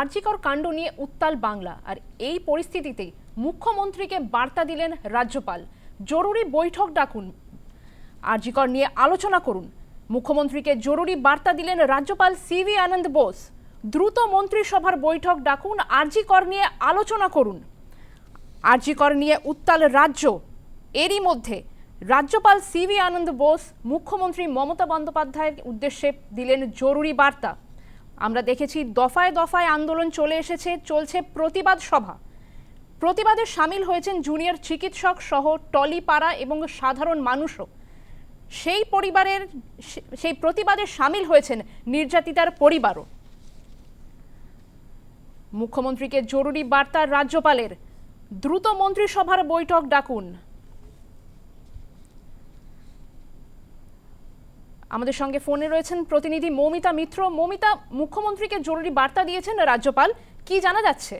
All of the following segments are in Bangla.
আরজিকর কাণ্ড নিয়ে উত্তাল বাংলা। আর এই পরিস্থিতিতে মুখ্যমন্ত্রীকে বার্তা দিলেন রাজ্যপাল। জরুরি বৈঠক ডাকুন। আরজিকর নিয়ে আলোচনা করুন। মুখ্যমন্ত্রীকে জরুরি বার্তা দিলেন রাজ্যপাল সিভি আনন্দ বোস। দ্রুত মন্ত্রিসভার বৈঠক ডাকুন আরজিকর নিয়ে আলোচনা করুন। আরজিকর নিয়ে উত্তাল রাজ্য। এরই মধ্যে রাজ্যপাল সিভি আনন্দ বোস, মুখ্যমন্ত্রী মমতা বন্দ্যোপাধ্যায়ের উদ্দেশ্যে দিলেন জরুরি বার্তা। আমরা দেখেছি দফায় দফায় আন্দোলন চলে এসেছে, চলছে প্রতিবাদ সভা। প্রতিবাদে সামিল হয়েছেন জুনিয়র চিকিৎসক সহ টলিপাড়া এবং সাধারণ মানুষও। সেই পরিবারের, সেই প্রতিবাদে সামিল হয়েছেন নির্যাতিতার পরিবারও। মুখ্যমন্ত্রীকে জরুরি বার্তা রাজ্যপালের। দ্রুত মন্ত্রিসভার বৈঠক ডাকুন। আমাদের সঙ্গে ফোনে রয়েছেন প্রতিনিধি মৌমিতা মিত্র। মৌমিতা, মুখ্যমন্ত্রীকে জরুরি বার্তা দিয়েছেন রাজ্যপাল। কি জানা যাচ্ছে?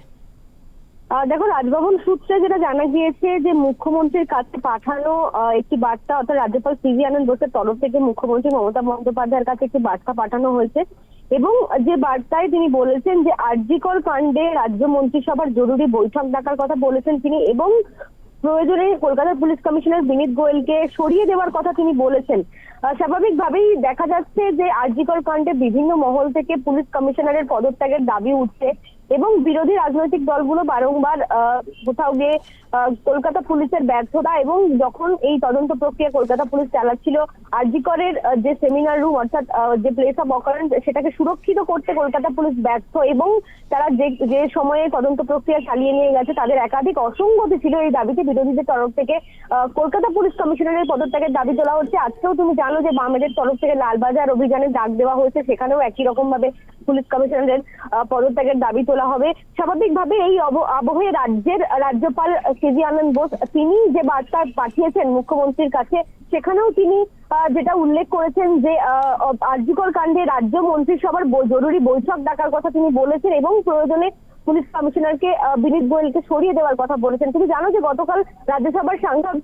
দেখো, রাজভবন সূত্রে যেটা জানা গিয়েছে যে, মুখ্যমন্ত্রীর কাছে পাঠানো একটি বার্তা, অর্থাৎ রাজ্যপাল সিভি আনন্দ বোসের তরফ থেকে মুখ্যমন্ত্রী মমতা বন্দ্যোপাধ্যায়ের কাছে একটি বার্তা পাঠানো হয়েছে। এবং যে বার্তায় তিনি বলেছেন যে, আরজিকর কাণ্ডে রাজ্য মন্ত্রিসভার জরুরি বৈঠক ডাকার কথা বলেছেন তিনি এবং প্রয়োজনে কলকাতার পুলিশ কমিশনার বিনীত গোয়েলকে সরিয়ে দেওয়ার কথা তিনি বলেছেন। স্বাভাবিকভাবেই দেখা যাচ্ছে যে আরজিকর কাণ্ডে বিভিন্ন মহল থেকে পুলিশ কমিশনারের পদত্যাগের দাবি উঠছে এবং বিরোধী রাজনৈতিক দলগুলো বারংবার কোথাও গিয়ে কলকাতা পুলিশের ব্যর্থতা এবং যখন এই তদন্ত প্রক্রিয়া কলকাতা পুলিশ চালাচ্ছিল, আরজিকরের যে সেমিনার রুম অর্থাৎ যে প্লেস অফ অকারেন্স সেটাকে সুরক্ষিত করতে কলকাতা পুলিশ ব্যর্থ এবং তারা যে যে সময়ে তদন্ত প্রক্রিয়া চালিয়ে নিয়ে গেছে, তাদের একাধিক অসঙ্গতি ছিল এই দাবিতে। বিরোধীদের তরফ থেকে কলকাতা পুলিশ কমিশনারের পদত্যাগের দাবি তোলা হচ্ছে। আজকেও তুমি জানো যে বামেদের তরফ থেকে লালবাজার অভিযানে ডাক দেওয়া হয়েছে। সেখানেও একই রকম ভাবে পুলিশ কমিশনারের পদত্যাগের দাবি তোলা হবে। স্বাভাবিকভাবে এই আবহে রাজ্যের, রাজ্যপাল সিভি আনন্দ বোস, তিনি যে বার্তা পাঠিয়েছেন মুখ্যমন্ত্রীর কাছে, সেখানেও তিনি যেটা উল্লেখ করেছেন যে আর্যিকর কাণ্ডে রাজ্য মন্ত্রিসভার জরুরি বৈঠক ডাকার কথা তিনি বলেছেন এবং প্রয়োজনে পুলিশ কমিশনারকে বিনীত গোয়েলকে সরিয়ে দেওয়ার কথা বলেছেন। তুমি জানো যে গতকাল রাজ্যসভার সাংসদ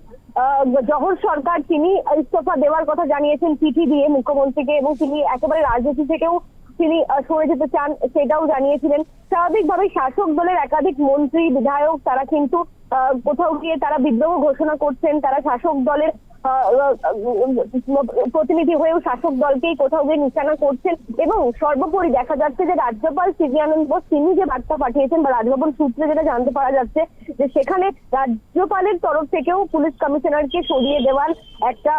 জহর সরকার তিনি ইস্তফা দেওয়ার কথা জানিয়েছেন চিঠি দিয়ে মুখ্যমন্ত্রীকে এবং তিনি একেবারে রাজনীতি থেকেও তিনি সরে যেতে চান সেটাও জানিয়েছিলেন। স্বাভাবিকভাবে শাসক দলের একাধিক মন্ত্রী, বিধায়ক তারা কিন্তু কোথাও গিয়ে তারা বিদ্রোহ ঘোষণা করছেন তারা শাসক দলের প্রতিনিধি হয়েও শাসক দলকেই কোথাও গিয়ে নিশানা করছেন এবং সর্বোপরি দেখা যাচ্ছে যে রাজ্যপাল সিভি আনন্দ বোস, তিনি যে বার্তা পাঠিয়েছেন বা রাজভবন সূত্রে যেটা জানতে পারা যাচ্ছে যে সেখানে রাজ্যপালের তরফ থেকেও পুলিশ কমিশনারকে সরিয়ে দেওয়ার একটা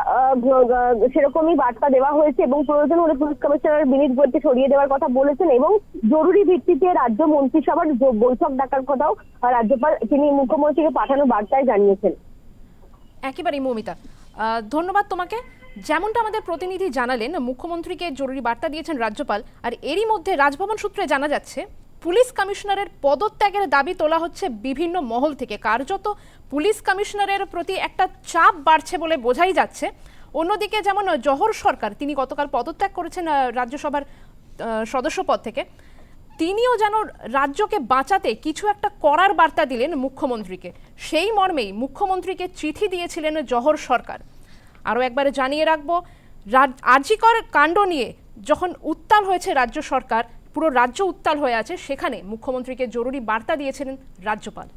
সেরকমই বার্তা দেওয়া হয়েছে এবং প্রয়োজন হলে পুলিশ কমিশনার বিনীত গোয়েলকে সরিয়ে দেওয়ার কথা বলেছেন এবং জরুরি ভিত্তিতে রাজ্য মন্ত্রিসভার বৈঠক ডাকার কথাও রাজ্যপাল তিনি মুখ্যমন্ত্রীকে পাঠানো বার্তায় জানিয়েছেন। একেবারেই মৌমিতা ধন্যবাদ তোমাকে। যেমনটা আমাদের প্রতিনিধি জানালেন, মুখ্যমন্ত্রীকে জরুরি বার্তা দিয়েছেন রাজ্যপাল, আর এরই মধ্যে রাজভবন সূত্রে জানা যাচ্ছে, পুলিশ কমিশনারের পদত্যাগের দাবি তোলা হচ্ছে বিভিন্ন মহল থেকে। কার্যত পুলিশ কমিশনারের প্রতি একটা চাপ বাড়ছে বলে বোঝাই যাচ্ছে। অন্যদিকে যেমন জহর সরকার, তিনি গতকাল পদত্যাগ করেছেন রাজ্যসভার সদস্য পদ থেকে। তিনিও যেন রাজ্যকে বাঁচাতে কিছু একটা করার বার্তা দিলেন মুখ্যমন্ত্রীকে। সেই মর্মেই মুখ্যমন্ত্রীকে চিঠি দিয়েছিলেন জহর সরকার। আরও একবারে জানিয়ে রাখব আর্জিকর কাণ্ড নিয়ে যখন উত্তাল হয়েছে রাজ্য সরকার, পুরো রাজ্য উত্তাল হয়ে আছে, সেখানে মুখ্যমন্ত্রীকে জরুরি বার্তা দিয়েছিলেন রাজ্যপাল।